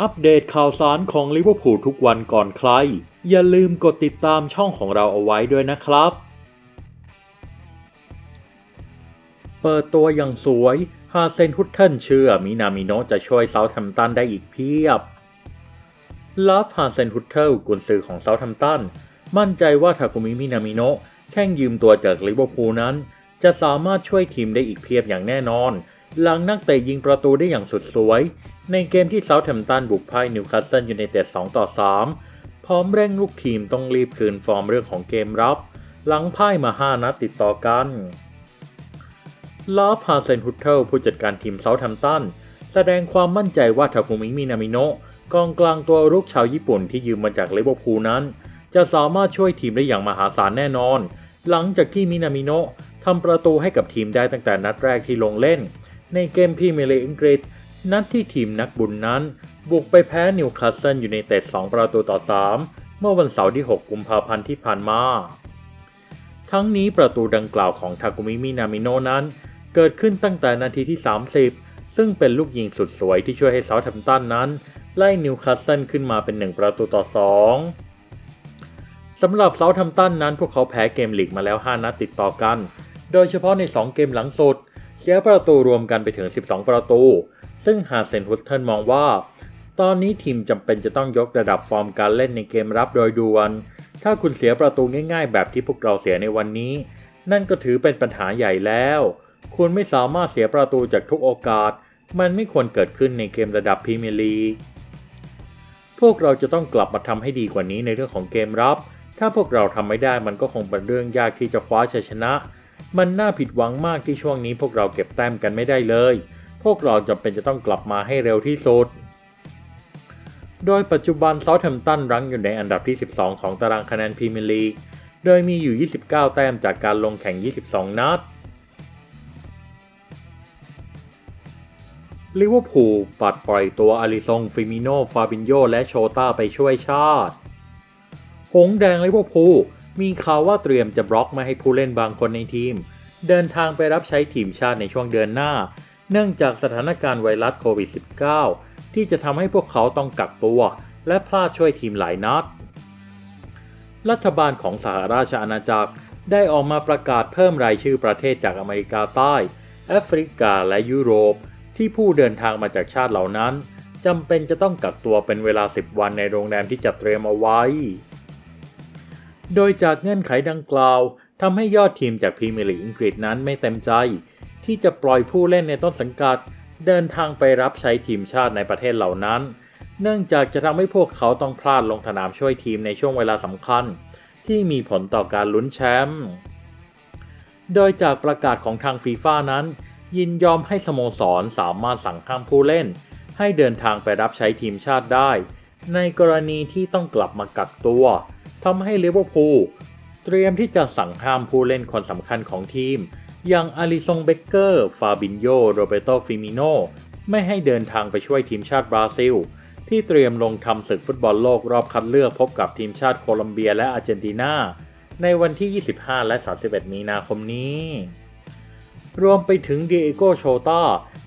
อัปเดตข่าวสารของลิเวอร์พูลทุกวันก่อนใคร อย่าลืมกดติดตามช่องของเราเอาไว้ด้วยนะครับ เปิดตัวอย่างสวย ฮาเซนฮุตเทิลเชื่อมินามิโนจะช่วยเซาท์แฮมตันได้อีกเพียบลาฟฮาเซนฮุตเทลกุนซือของเซาท์แฮมตัน มั่นใจว่าทาคุมิมินามิโนแข่งยืมตัวจากลิเวอร์พูลนั้น จะสามารถช่วยทีมได้อีกเพียบอย่างแน่นอน หลังนักเตะยิงประตูได้อย่างสุดสวย ในเกมที่เซาท์แฮมป์ตันบุกพ่ายนิวคาสเซิลยูไนเต็ด2ต่อ 3 พร้อมเร่งลูกทีมต้องรีบคืนฟอร์มเรื่องของเกมรับ หลังพ่ายมา 5 นัดติดต่อกันลาฟฮาเซนฮุตเทิลผู้จัดการทีมเซาท์แฮมป์ตันแสดงความมั่นใจว่าทาคุมิมินามิโนะกองกลางตัวรุกชาวญี่ปุ่นที่ยืมมาจากเลเวอร์พูลนั้น จะสามารถช่วยทีมได้อย่างมหาศาลแน่นอน หลังจากที่มินามิโนะทำประตูให้กับทีมได้ตั้งแต่นัดแรกที่ลงเล่น ในเกมพรีเมียร์ลีกอังกฤษ นัดที่ทีมนักบุญนั้น บุกไปแพ้นิวคาสเซิลยูไนเต็ด2ประตูต่อ 3 เมื่อวันเสาร์ที่ 6 กุมภาพันธ์ที่ผ่านมา ทั้งนี้ประตูดังกล่าวของทากุมิมินามิโนนั้น เกิดขึ้นตั้งแต่นาทีที่ 30 ซึ่งเป็นลูกยิงสุดสวยที่ช่วยให้เซาท์แฮมป์ตันนั้น ไล่นิวคาสเซิลขึ้นมาเป็น 1 ประตูต่อ 2สำหรับเซาท์แฮมตันนั้นพวกเขาแพ้เกมลีกมาแล้ว 5 นัดติดต่อกัน โดยเฉพาะใน 2 เกมหลังสุด เสียประตูรวมกันไปถึง 12 ประตู ซึ่งฮาเซนฮุตเทิลมองว่า ตอนนี้ทีมจำเป็นจะต้องยกระดับฟอร์มการเล่นในเกมรับโดยด่วน ถ้าคุณเสียประตูง่ายๆ แบบที่พวกเราเสียในวันนี้ นั่นก็ถือเป็นปัญหาใหญ่แล้ว คุณไม่สามารถเสียประตูจากทุกโอกาส มันไม่ควรเกิดขึ้นในเกมระดับพรีเมียร์ลีกพวกเราจะต้องกลับมาทำให้ดีกว่านี้ในเรื่องของเกมรับ ถ้าพวกเราทำไม่ได้มันก็คงเป็นเรื่องยากที่จะคว้าชัยชนะ มันน่าผิดหวังมากที่ช่วงนี้พวกเราเก็บแต้มกันไม่ได้เลย พวกเราจำเป็นจะต้องกลับมาให้เร็วที่สุด โดยปัจจุบันเซาท์แฮมป์ตันรั้งอยู่ในอันดับที่ 12 ของตารางคะแนนพรีเมียร์ลีก โดยมีอยู่ 29 แต้มจากการลงแข่ง 22 นัดลิเวอร์พูลปัดปล่อยตัวอาริซงฟิมิโน ฟาบินโย และโชต้าไปช่วยชาติ หงแดงลิเวอร์พูล มีข่าวว่าเตรียมจะบล็อกไม่ให้ผู้เล่นบางคนในทีม เดินทางไปรับใช้ทีมชาติในช่วงเดือนหน้า เนื่องจากสถานการณ์ไวรัสโควิด -19 ที่จะทำให้พวกเขาต้องกักตัว และพลาดช่วยทีมหลายนัด รัฐบาลของสหราชอาณาจักรได้ออกมาประกาศเพิ่มรายชื่อประเทศจากอเมริกาใต้ แอฟริกาและยุโรป ที่ผู้เดินทางมาจากชาติเหล่านั้นจำเป็นจะต้องกักตัวเป็นเวลา 10 วันในโรงแรมที่จัดเตรียมเอาไว้ โดยจากเงื่อนไขดังกล่าวทำให้ยอดทีมจากพรีเมียร์ลีกอังกฤษนั้นไม่เต็มใจ ที่จะปล่อยผู้เล่นในต้นสังกัด เดินทางไปรับใช้ทีมชาติในประเทศเหล่านั้น เนื่องจากจะทำให้พวกเขาต้องพลาดลงสนามช่วยทีมในช่วงเวลาสำคัญ ที่มีผลต่อการลุ้นแชมป์โดยจากประกาศของทางฟีฟ่านั้น ยินยอมให้สโมสรสามารถสั่งห้ามผู้เล่น ให้เดินทางไปรับใช้ทีมชาติได้ ในกรณีที่ต้องกลับมากักตัว ทำให้ลิเวอร์พูลเตรียมที่จะสั่งห้ามผู้เล่นคนสำคัญของทีม อย่างอาริซงเบเกอร์ ฟาบินโยโรเบโตฟิมิโนไม่ให้เดินทางไปช่วยทีมชาติบราซิล ที่เตรียมลงทำศึกฟุตบอลโลกรอบคัดเลือกพบกับทีมชาติโคลอมเบียและอาร์เจนตินาในวันที่ 25 และ 31 มีนาคมนี้ รวมไปถึงเดเอโกโชตา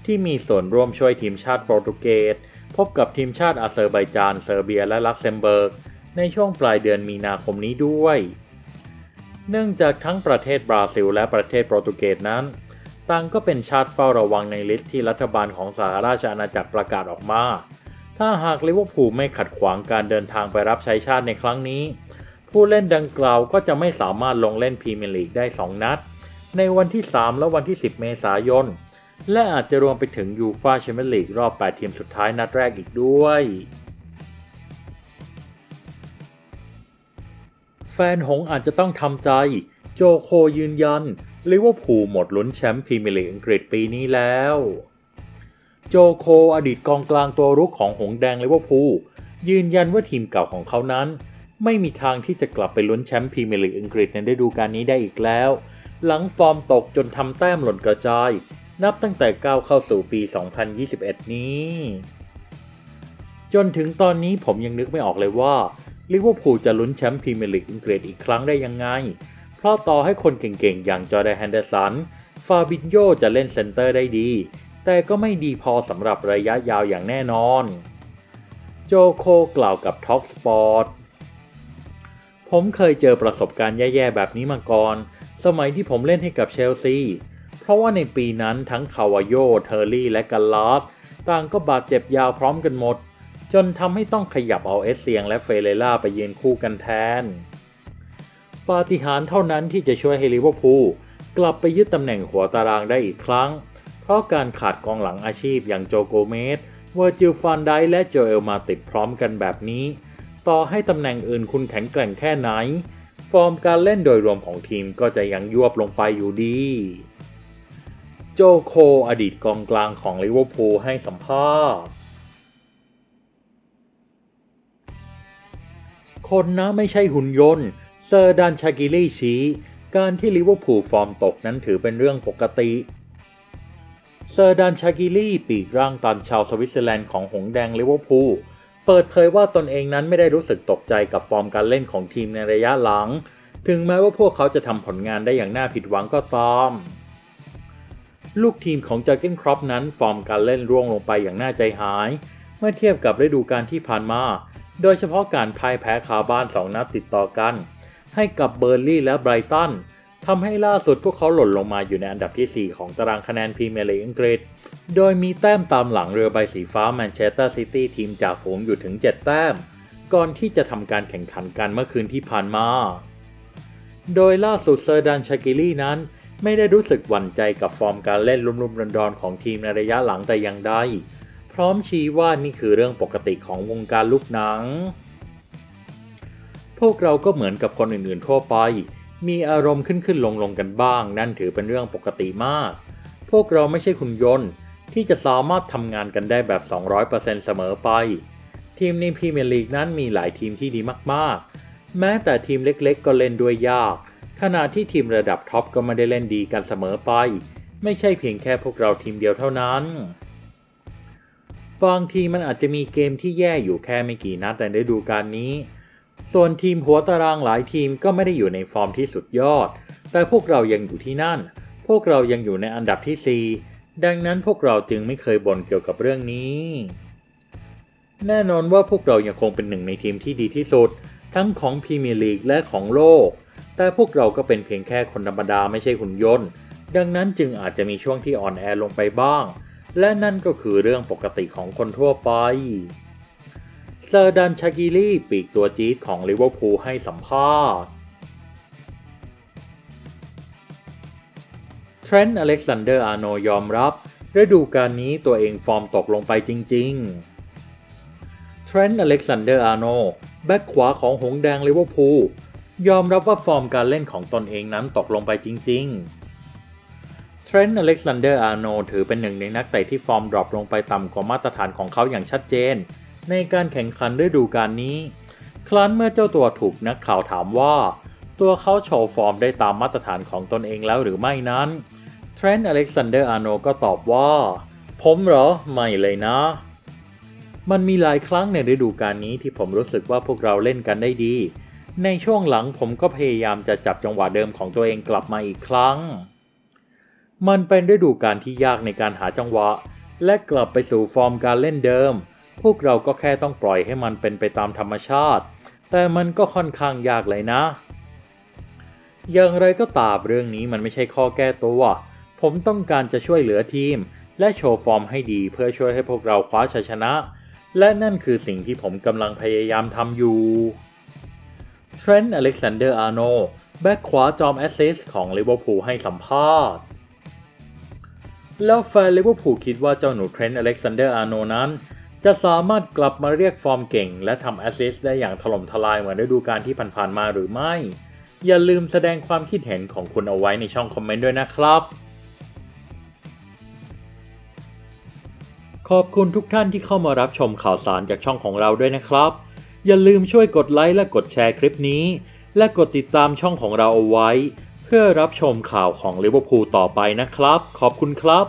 ที่มีส่วนร่วมช่วยทีมชาติโปรตุเกสพบกับทีมชาติอาเซอร์ไบจาน เซอร์เบียและลักเซมเบิร์ก ในช่วงปลายเดือนมีนาคมนี้ด้วย เนื่องจากทั้งประเทศบราซิลและประเทศโปรตุเกสนั้นต่างก็เป็นชาติเฝ้าระวังในลิสต์ที่รัฐบาลของสหราชอาณาจักรประกาศออกมา ถ้าหากลิเวอร์พูลไม่ขัดขวางการเดินทางไปรับใช้ชาติในครั้งนี้ ผู้เล่นดังกล่าวก็จะไม่สามารถลงเล่นพรีเมียร์ลีกได้ 2 นัด ในวันที่ 3 และวันที่ 10 เมษายน และอาจจะรวมไปถึงยูฟาแชมเปี้ยนลีกรอบ 8 ทีมสุดท้ายนัดแรกอีกด้วย แฟนหงอาจจะต้องทำใจ โจโคยืนยันลิเวอร์พูลหมดลุ้นแชมป์พรีเมียร์ลีกอังกฤษปีนี้แล้ว โจโคอดีตกองกลางตัวรุกของหงแดงลิเวอร์พูลยืนยันว่าทีมเก่าของเขานั้น ไม่มีทางที่จะกลับไปลุ้นแชมป์พรีเมียร์ลีกอังกฤษในฤดูกาลนี้ได้อีกแล้ว หลังฟอร์มตกจนทำแต้มหล่นกระจาย นับตั้งแต่ก้าวเข้าสู่ปี 2021 นี้ จนถึงตอนนี้ผมยังนึกไม่ออกเลยว่า ลิเวอร์พูลจะลุ้นแชมป์พรีเมียร์ลีกอังกฤษอีกครั้งได้ยังไง เพราะต่อให้คนเก่งๆ อย่างจอร์แดนแฮนเดอร์สัน ฟาบินโยจะเล่นเซนเตอร์ได้ดี แต่ก็ไม่ดีพอสำหรับระยะยาวอย่างแน่นอน โจโคกล่าวกับท็อกสปอร์ตผมเคยเจอประสบการณ์แย่ๆ แบบนี้มาก่อน สมัยที่ผมเล่นให้กับเชลซี เพราะว่าในปีนั้นทั้งคาวาโย เทอร์รี่ และกัลลาสต่างก็บาดเจ็บยาวพร้อมกันหมด จนทำให้ต้องขยับเอาเอสเซียงและเฟเรล่าไปยืนคู่กันแทน ปาฏิหาริย์เท่านั้นที่จะช่วยให้ลิเวอร์พูลกลับไปยึดตำแหน่งหัวตารางได้อีกครั้ง เพราะการขาดกองหลังอาชีพอย่างโจโกเมสเวอร์จิลฟานไดและโจเอลมาติดพร้อมกันแบบนี้ ต่อให้ตำแหน่งอื่นคุณแข็งแกร่งแค่ไหน ฟอร์มการเล่นโดยรวมของทีมก็จะยังยวบลงไปอยู่ดี โจโคอดีตกองกลางของลิเวอร์พูลให้สัมภาษณ์ คนนะไม่ใช่หุ่นยนต์ เซอร์ดานชากิลี่ชี้ การที่ลิเวอร์พูลฟอร์มตกนั้นถือเป็นเรื่องปกติ เซอร์ดานชากิลี่ปีกร่างตันชาวสวิตเซอร์แลนด์ของหงแดงลิเวอร์พูลเปิดเผยว่าตนเองนั้นไม่ได้รู้สึกตกใจกับฟอร์มการเล่นของทีมในระยะหลัง ถึงแม้ว่าพวกเขาจะทำผลงานได้อย่างน่าผิดหวังก็ตาม ลูกทีมของเจอเก้นครอปนั้นฟอร์มการเล่นร่วงลงไปอย่างน่าใจหาย เมื่อเทียบกับฤดูกาลที่ผ่านมา โดยเฉพาะการพ่ายแพ้คาบ้านสองนัดติดต่อกัน ให้กับเบอร์ลี่และไบรตันทำให้ล่าสุดพวกเขาหล่นลงมาอยู่ในอันดับที่ 4 ของตารางคะแนนพรีเมียร์ลีกอังกฤษ โดยมีแต้มตามหลังเรือใบสีฟ้าแมนเชสเตอร์ซิตี้ทีมจ่าฝูงอยู่ถึง 7 แต้ม ก่อนที่จะทำการแข่งขันกันเมื่อคืนที่ผ่านมา โดยล่าสุดเซอร์ดันชากิลี่นั้น ไม่ได้รู้สึกหวั่นใจกับฟอร์มการเล่นลุ่มๆดอนๆของทีมในระยะหลังแต่อย่างใด พร้อมชี้ว่านี่คือเรื่องปกติของวงการลูกหนัง พวกเราก็เหมือนกับคนอื่นๆทั่วไป มีอารมณ์ขึ้นขึ้นลงลงๆกันบ้าง นั่นถือเป็นเรื่องปกติมาก พวกเราไม่ใช่คุณยนต์ ที่จะสามารถทำงานกันได้แบบ 200%เสมอไป ทีมในพรีเมียร์ลีกนั้นมีหลายทีมที่ดีมากๆ แม้แต่ทีมเล็กๆ ก็เล่นด้วยยาก ขณะที่ทีมระดับท็อปก็ไม่ได้เล่นดีกันเสมอไป ไม่ใช่เพียงแค่พวกเราทีมเดียวเท่านั้น บางทีมันอาจจะมีเกมที่แย่อยู่แค่ไม่กี่นัดในฤดูกาลนี้ ส่วนทีมหัวตารางหลายทีมก็ไม่ได้อยู่ในฟอร์มที่สุดยอด แต่พวกเรายังอยู่ที่นั่น พวกเรายังอยู่ในอันดับที่ 4 ดังนั้นพวกเราจึงไม่เคยบ่นเกี่ยวกับเรื่องนี้ แน่นอนว่าพวกเรายังคงเป็นหนึ่งในทีมที่ดีที่สุด ทั้งของพรีเมียร์ลีกและของโลก แต่พวกเราก็เป็นเพียงแค่คนธรรมดาไม่ใช่หุ่นยนต์ ดังนั้นจึงอาจจะมีช่วงที่อ่อนแอลงไปบ้าง และนั่นก็คือเรื่องปกติของคนทั่วไป เซอร์ดันชากิลี่ปีกตัวจี๊ดของลิเวอร์พูลให้สัมภาษณ์เทรนต์อเล็กซานเดอร์อาร์โนยอมรับฤดูกาลนี้ตัวเองฟอร์มตกลงไปจริง ๆ เทรนต์อเล็กซานเดอร์อาร์โนแบ็กขวาของหงแดงลิเวอร์พูลยอมรับว่าฟอร์มการเล่นของตนเองนั้นตกลงไปจริงๆเรนต์อเล็กซานเดอร์อาร์โนถือเป็นหนึ่งในนักเตะที่ฟอร์มดรอปลงไปต่ำกว่ามาตรฐานของเขาอย่างชัดเจน ในการแข่งขันฤดูกาลนี้ ครั้นเมื่อเจ้าตัวถูกนักข่าวถามว่า ตัวเขาโชว์ฟอร์มได้ตามมาตรฐานของตนเองแล้วหรือไม่นั้นเทรนต์อเล็กซานเดอร์อาร์โนก็ตอบว่า ผมเหรอ ไม่เลยนะ มันมีหลายครั้งในฤดูกาลนี้ที่ผมรู้สึกว่าพวกเราเล่นกันได้ดี ในช่วงหลังผมก็พยายามจะจับจังหวะเดิมของตัวเองกลับมาอีกครั้ง มันเป็นฤดูกาลที่ยากในการหาจังหวะ และกลับไปสู่ฟอร์มการเล่นเดิม พวกเราก็แค่ต้องปล่อยให้มันเป็นไปตามธรรมชาติ แต่มันก็ค่อนข้างยากเลยนะ อย่างไรก็ตามเรื่องนี้มันไม่ใช่ข้อแก้ตัว ผมต้องการจะช่วยเหลือทีม และโชว์ฟอร์มให้ดีเพื่อช่วยให้พวกเราคว้าชัยชนะ และนั่นคือสิ่งที่ผมกำลังพยายามทำอยู่เทรนต์อเล็กซานเดอร์อาร์โนแบ็กขวาจอมแอสซิสต์ของลิเวอร์พูลให้สัมภาษณ์ แล้วแฟนลิเวอร์พูลคิดว่าเจ้าหนูเทรนต์อเล็กซานเดอร์อาร์โนนั้น จะสามารถกลับมาเรียกฟอร์มเก่ง และทำแอสซิสต์ได้อย่างถล่มทลายเหมือนฤดูกาลที่ผ่านๆมาหรือไม่ อย่าลืมแสดงความคิดเห็นของคุณเอาไว้ในช่องคอมเมนต์ด้วยนะครับ ขอบคุณทุกท่านที่เข้ามารับชมข่าวสารจากช่องของเราด้วยนะครับ อย่าลืมช่วยกดไลค์และกดแชร์คลิปนี้ และกดติดตามช่องของเราเอาไว้ เพื่อรับชมข่าวของลิเวอร์พูลต่อไปนะครับ ขอบคุณครับ